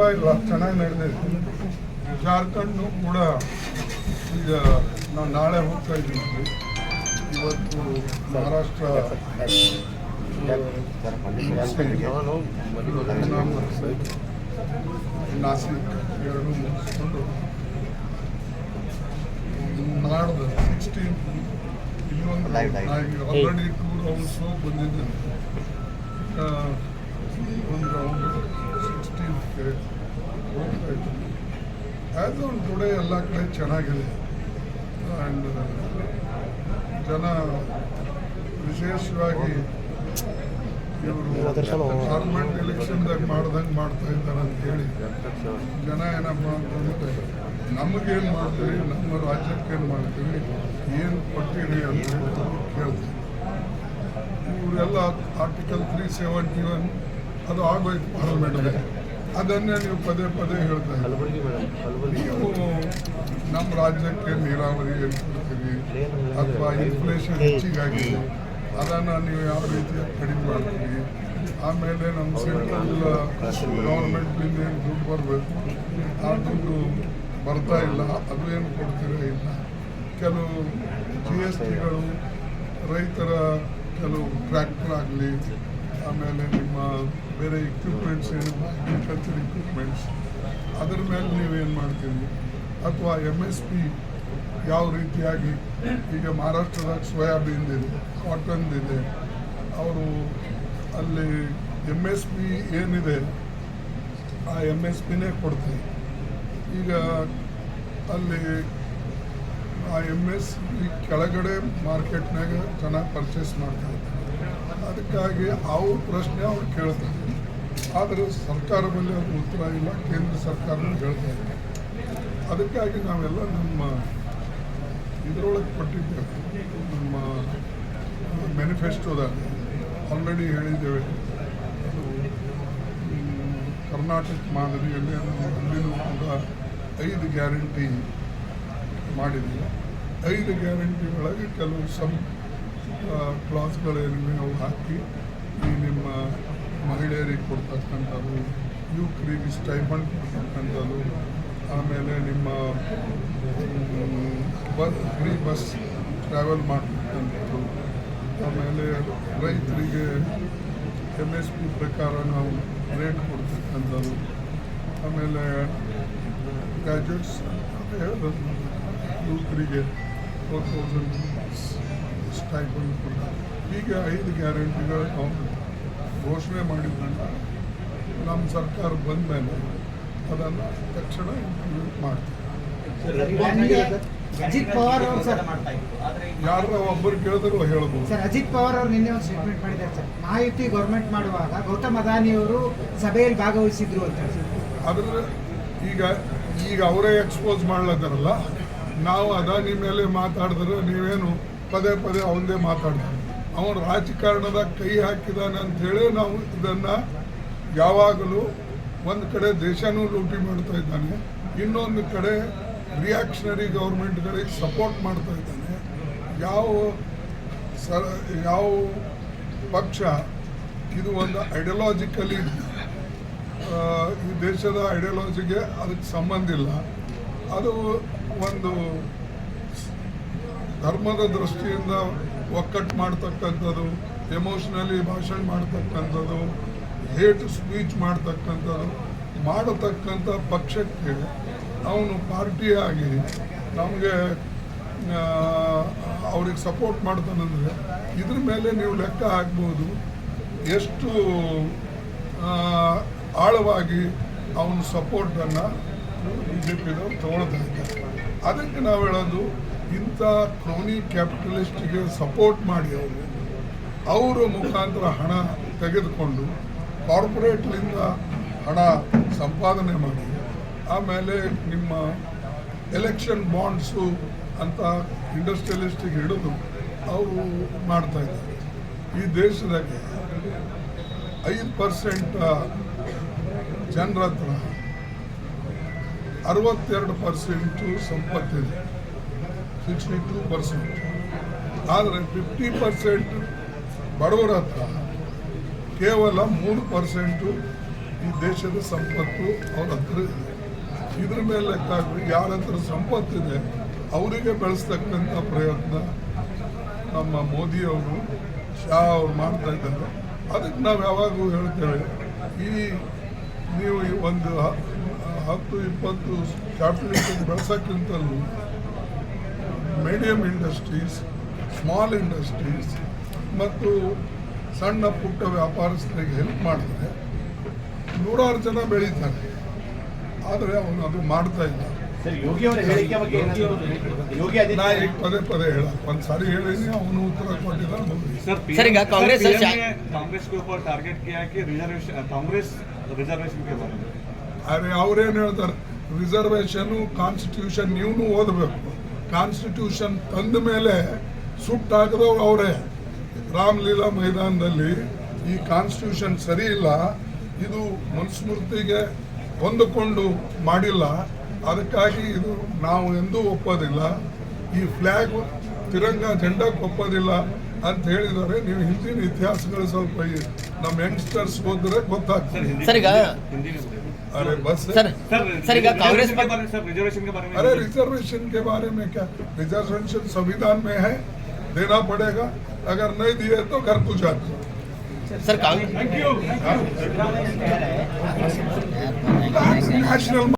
ಪರವಾಗಿಲ್ಲ ಚೆನ್ನಾಗಿ ನಡೆದಿದೆ ಜಾರ್ಖಂಡ್ನು ಕೂಡ ಈಗ ನಾವು ನಾಳೆ ಹೋಗ್ತಾ ಇದ್ದೀವಿ ಇವತ್ತು ಮಹಾರಾಷ್ಟ್ರ ನಾಸಿಕ್ ಎರಡು ಮುಗಿಸ್ಕೊಂಡು ನಾಡ್ದು ಸಿಕ್ಸ್ಟೀನ್ ಇಲ್ಲೊಂದು. ಆಲ್ರೆಡಿ ಟೂ ರೌಂಡ್ಸು ಬಂದಿದ್ದೇನೆ ಒಂದು ರೌಂಡ್ ಆ್ಯಸ್ ಆನ್ ಟುಡೇ ಎಲ್ಲ ಕಡೆ ಚೆನ್ನಾಗಿದೆ ಆ್ಯಂಡ್ ಜನ ವಿಶೇಷವಾಗಿ ಇವರು ಗೌರ್ಮೆಂಟ್ ಎಲೆಕ್ಷನ್ದಾಗ ಮಾಡ್ದಂಗೆ ಮಾಡ್ತಾ ಇದ್ದಾರೆ ಅಂತ ಹೇಳಿ ಜನ ಏನಪ್ಪ ಅಂತಂದ್ರೆ ನಮಗೇನು ಮಾಡ್ತೀವಿ ನಮ್ಮ ರಾಜ್ಯಕ್ಕೇನು ಮಾಡ್ತೀವಿ ಏನು ಕೊಟ್ಟಿರಿ ಅಂತ ಕೇಳ್ತೀವಿ ಇವರೆಲ್ಲ ಆರ್ಟಿಕಲ್ ತ್ರೀ ಸೆವೆಂಟಿ ಒನ್ ಅದು ಆಗೋಯ್ತು ಪಾರ್ಲಿಮೆಂಟ್ಗೆ ಅದನ್ನೇ ನೀವು ಪದೇ ಪದೇ ಹೇಳ್ತಾ ನೀವು ನಮ್ಮ ರಾಜ್ಯಕ್ಕೆ ನೀರಾವರಿ ಕೊಡ್ತೀರಿ ಅಥವಾ ಇನ್ಫ್ಲೇಷನ್ ಹೆಚ್ಚಿಗಾಗಿ ಅದನ್ನು ನೀವು ಯಾವ ರೀತಿ ಕಡಿಮೆ ಮಾಡ್ತೀರಿ? ಆಮೇಲೆ ನಮ್ಮ ಸೆಂಟ್ರಲ್ ಗೌರ್ಮೆಂಟ್ನಿಂದ ಏನು ದುಡ್ಡು ಬರಬೇಕು? ಆ ದುಡ್ಡು ಬರ್ತಾ ಇಲ್ಲ ಅದು ಏನು ಕೊಡ್ತೀರಾ ಇಲ್ಲ? ಕೆಲವು ಜಿ ಎಸ್ ಟಿಗಳು ರೈತರ ಕೆಲವು ಟ್ರ್ಯಾಕ್ಟರ್ ಆಗಲಿ ಆಮೇಲೆ ನಿಮ್ಮ ಬೇರೆ ಇಕ್ವಿಪ್ಮೆಂಟ್ಸ್ ಏನು ಅಗ್ರಿಕಲ್ಚರ್ ಇಕ್ವಿಪ್ಮೆಂಟ್ಸ್ ಅದರ ಮೇಲೆ ನೀವೇನು ಮಾಡ್ತೀರಿ? ಅಥವಾ ಎಂ ಎಸ್ ಪಿ ಯಾವ ರೀತಿಯಾಗಿ ಈಗ ಮಹಾರಾಷ್ಟ್ರದಾಗ ಸೋಯಾಬೀನ್ ಇದೆ ಕಾಟನ್ ಇದೆ, ಅವರು ಅಲ್ಲಿ ಎಂ ಎಸ್ ಪಿ ಏನಿದೆ, ಆ ಎಂ ಎಸ್ ಪಿನೇ ಕೊಡ್ತೀವಿ ಈಗ ಅಲ್ಲಿ ಆ ಎಂ ಎಸ್ ಪಿ ಕೆಳಗಡೆ ಮಾರ್ಕೆಟ್ನಾಗ ಚೆನ್ನಾಗಿ ಪರ್ಚೇಸ್ ಮಾಡ್ತಾರೆ ಅದಕ್ಕಾಗಿ ಅವ್ರ ಪ್ರಶ್ನೆ ಅವ್ರು ಕೇಳ್ತಾರೆ. ಆದರೆ ಸರ್ಕಾರ ಅದು ಉತ್ತರ ಇಲ್ಲ, ಕೇಂದ್ರ ಸರ್ಕಾರನೂ ಹೇಳ್ತಾ ಇದೆ ಅದಕ್ಕಾಗಿ ನಾವೆಲ್ಲ ನಮ್ಮ ಇದರೊಳಗೆ ಕೊಟ್ಟಿದ್ದೇವೆ. ನಮ್ಮ ಮ್ಯಾನಿಫೆಸ್ಟೋದಾಗ ಆಲ್ರೆಡಿ ಹೇಳಿದ್ದೇವೆ. ಕರ್ನಾಟಕ ಮಾದರಿಯಲ್ಲಿ ಅಲ್ಲಿನೂ ಕೂಡ ಐದು ಗ್ಯಾರಂಟಿ ಮಾಡಿದ್ದೀವಿ. ಐದು ಗ್ಯಾರಂಟಿ ಒಳಗೆ ಕೆಲವು ಸಮ್ ಕ್ಲಾಸ್ಗಳೇನಿವೆ ನಾವು ಹಾಕಿ ಈ ನಿಮ್ಮ ಮಹಿಳೆಯರಿಗೆ ಕೊಡ್ತಕ್ಕಂಥದ್ದು, ಯುವಕರಿಗೆ ಸ್ಟೈಫಂಡ್ ಕೊಡ್ತಕ್ಕಂಥದ್ದು, ಆಮೇಲೆ ನಿಮ್ಮ ಬಸ್, ಫ್ರೀ ಬಸ್ ಟ್ರಾವೆಲ್ ಮಾಡ್ತಕ್ಕಂಥದ್ದು, ಆಮೇಲೆ ರೈತರಿಗೆ ಎಂ ಎಸ್ ಪಿ ಪ್ರಕಾರ ನಾವು ರೇಟ್ ಕೊಡ್ತಕ್ಕಂಥದ್ದು, ಆಮೇಲೆ ಹೇಳಿದ್ರು ಯುವಕರಿಗೆ ಫೋರ್ ತೌಸಂಡ್ ಸ್ಟೈಪಂಡ್ ಕೂಡ ಹೀಗೆ ಐದು ಗ್ಯಾರಂಟಿಗಳು ನಾವು ಘೋಷಣೆ ಮಾಡಿದ್ರಿಂದ ನಮ್ಮ ಸರ್ಕಾರ ಬಂದ ಮೇಲೆ ಅದನ್ನು ತಕ್ಷಣ ಇಂಪ್ಲಿಮೆಂಟ್ ಮಾಡ್ತೀವಿ. ಅಜಿತ್ ಪವಾರ್ ಅವರು ಸರ್. ಯಾರು ಒಬ್ಬರು ಕೇಳಿದ್ರು ಹೇಳ್ಬೋದು. ಸರ್ ಅಜಿತ್ ಪವಾರ್ ಅವರು ನಿನ್ನೆ ಒಂದು ಸ್ಟೇಟ್ಮೆಂಟ್ ಮಾಡಿದ್ದಾರೆ ಸರ್. ಮಾಹಿತಿ ಗೌರ್ಮೆಂಟ್ ಮಾಡುವಾಗ ಗೌತಮ್ ಅದಾನಿ ಅವರು ಸಭೆಯಲ್ಲಿ ಭಾಗವಹಿಸಿದ್ರು ಅಂತ ಆದ್ರೆ ಈಗ ಈಗ ಅವರೇ ಎಕ್ಸ್ಪೋಸ್ ಮಾಡ್ಲತ್ತಾರಲ್ಲ? ನಾವು ಅದಾನಿ ಮೇಲೆ ಮಾತಾಡಿದ್ರೆ ನೀವೇನು ಪದೇ ಪದೇ ಅವನದೇ ಮಾತಾಡ್ತಾನೆ ಅವನು ರಾಜಕಾರಣದ ಕೈ ಹಾಕಿದಾನೆ ಅಂಥೇಳಿ ನಾವು ಇದನ್ನು ಯಾವಾಗಲೂ ಒಂದು ಕಡೆ ದೇಶನೂ ಲೂಟಿ ಮಾಡ್ತಾ ಇದ್ದಾನೆ. ಇನ್ನೊಂದು ಕಡೆ ರಿಯಾಕ್ಷನರಿ ಗೌರ್ಮೆಂಟ್ಗಳಿಗೆ ಸಪೋರ್ಟ್ ಮಾಡ್ತಾ ಇದ್ದಾನೆ. ಯಾವ ಸರ, ಯಾವ ಪಕ್ಷ ಇದು ಒಂದು ಐಡಿಯಾಲಜಿಕಲಿ ಈ ದೇಶದ ಐಡಿಯಾಲಜಿಗೆ ಅದಕ್ಕೆ ಸಂಬಂಧ ಇಲ್ಲ. ಅದು ಒಂದು ಧರ್ಮದ ದೃಷ್ಟಿಯಿಂದ ಒಕ್ಕಟ್ಟು ಮಾಡ್ತಕ್ಕಂಥದ್ದು ಎಮೋಷ್ನಲಿ ಭಾಷಣ ಮಾಡ್ತಕ್ಕಂಥದ್ದು ಹೇಟ್ ಸ್ಪೀಚ್ ಮಾಡ್ತಕ್ಕಂಥದ್ದು, ಮಾಡತಕ್ಕಂಥ ಪಕ್ಷಕ್ಕೆ ಅವನು ಪಾರ್ಟಿಯಾಗಿ ನಮಗೆ ಅವ್ರಿಗೆ ಸಪೋರ್ಟ್ ಮಾಡ್ತಾನಂದರೆ ಇದ್ರ ಮೇಲೆ ನೀವು ಲೆಕ್ಕ ಹಾಕ್ಬೋದು. ಎಷ್ಟು ಆಳವಾಗಿ ಅವನ ಸಪೋರ್ಟನ್ನು ಬಿ ಜೆ ಪಿದವ್ರು ತಗೊಳ್ತಾ ಇದ್ದಾರೆ. ಅದಕ್ಕೆ ನಾವು ಹೇಳೋದು ಇಂಥ ಕ್ರೋನಿ ಕ್ಯಾಪಿಟಲಿಸ್ಟ್ಗೆ ಸಪೋರ್ಟ್ ಮಾಡಿ ಅವರು, ಅವರ ಮುಖಾಂತರ ಹಣ ತೆಗೆದುಕೊಂಡು ಕಾರ್ಪೊರೇಟ್ಲಿಂದ ಹಣ ಸಂಪಾದನೆ ಮಾಡಿ, ಆಮೇಲೆ ನಿಮ್ಮ ಎಲೆಕ್ಷನ್ ಬಾಂಡ್ಸು ಅಂತ ಇಂಡಸ್ಟ್ರಿಯಲಿಸ್ಟಿಗೆ ಹಿಡಿದು ಅವರು ಮಾಡ್ತಾ ಇದ್ದಾರೆ. ಈ ದೇಶದಾಗೆ ಐದು ಪರ್ಸೆಂಟ್ ಜನರ ಹತ್ರ ಅರವತ್ತೆರಡು ಪರ್ಸೆಂಟು ಸಂಪತ್ತಿದೆ. ಸಿಕ್ಸ್ಟಿ ಟೂ ಪರ್ಸೆಂಟ್ ಆದರೆ ಫಿಫ್ಟಿ ಪರ್ಸೆಂಟ್ ಬಡವರ ಹತ್ರ ಕೇವಲ ಮೂರು ಪರ್ಸೆಂಟು ಈ ದೇಶದ ಸಂಪತ್ತು ಅವ್ರ ಹತ್ರ ಇದೆ. ಇದ್ರ ಮೇಲೆ ಲೆಕ್ಕ ಹಾಕಿ ಯಾರ ಹತ್ರ ಸಂಪತ್ತಿದೆ ಅವರಿಗೆ ಬೆಳೆಸ್ತಕ್ಕಂಥ ಪ್ರಯತ್ನ ನಮ್ಮ ಮೋದಿಯವರು ಶಾ ಅವರು ಮಾಡ್ತಾ ಇದ್ದಾರೆ. ಅದಕ್ಕೆ ನಾವು ಯಾವಾಗಲೂ ಹೇಳ್ತೇವೆ, ಈ ನೀವು ಒಂದು ಹತ್ತು, ಇಪ್ಪತ್ತು ಕ್ಯಾಪಿಟಲ್ ಬೆಳೆಸೋಕ್ಕಿಂತಲೂ ಮೀಡಿಯಮ್ ಇಂಡಸ್ಟ್ರೀಸ್ ಸ್ಮಾಲ್ ಇಂಡಸ್ಟ್ರೀಸ್ ಮತ್ತು ಸಣ್ಣ ಪುಟ್ಟ ವ್ಯಾಪಾರಸ್ಥರಿಗೆ ಹೆಲ್ಪ್ ಮಾಡಿದ್ರೆ ನೂರಾರು ಜನ ಬೆಳೀತಾರೆ. ಆದರೆ ಅವನು ಅದು ಮಾಡ್ತಾ ಇಲ್ಲ. ನಾ ಈಗ ಪದೇ ಪದೇ ಹೇಳ ಒಂದು ಸಾರಿ ಹೇಳಿನಿ ಅವನು ಉತ್ತರ ಕೊಟ್ಟಿದ್ದಾರೆ ಕಾಂಗ್ರೆಸ್ ಟಾರ್ಗೆಟ್ ಕಾಂಗ್ರೆಸ್ ರಿಸರ್ವೇಶನ್ ಅರೆ ಅವ್ರೇನು ಹೇಳ್ತಾರೆ? ರಿಸರ್ವೇಶನ್ ಕಾನ್ಸ್ಟಿಟ್ಯೂಷನ್ ನೀವು ಓದಬೇಕು. ಕಾನ್ಸ್ಟಿಟ್ಯೂಷನ್ ತಂದ ಮೇಲೆ ಸುಟ್ಟಾಕಿದವ್ರು ಅವರೇ. ರಾಮಲೀಲಾ ಮೈದಾನದಲ್ಲಿ ಈ ಕಾನ್ಸ್ಟಿಟ್ಯೂಷನ್ ಸರಿ ಇಲ್ಲ. ಇದು ಮನುಸ್ಮೃತಿಗೆ ಹೊಂದಿಕೊಂಡು ಮಾಡಿಲ್ಲ. ಅದಕ್ಕಾಗಿ ಇದು ನಾವು ಎಂದೂ ಒಪ್ಪೋದಿಲ್ಲ. ಈ ಫ್ಲ್ಯಾಗ್ ತಿರಂಗ ಜೆಂಡಕ್ಕೆ ಒಪ್ಪೋದಿಲ್ಲ ಅಂತ ಹೇಳಿದರೆ ನೀವು ಹಿಂದಿನ ಇತಿಹಾಸಗಳು ಸ್ವಲ್ಪ ಈ ನಮ್ಮ ಯಂಗ್ಸ್ಟರ್ಸ್ ಓದಿದ್ರೆ ಗೊತ್ತಾಗ್ತದೆ. अरे बस। सर सर सर कांग्रेस के बारे में रिजर्वेशन के बारे में अरे रिजर्वेशन के बारे में क्या? रिजर्वेशन संविधान में है देना पड़ेगा। अगर नहीं दिए तो घर को जाते सर कांग्रेस नेशनल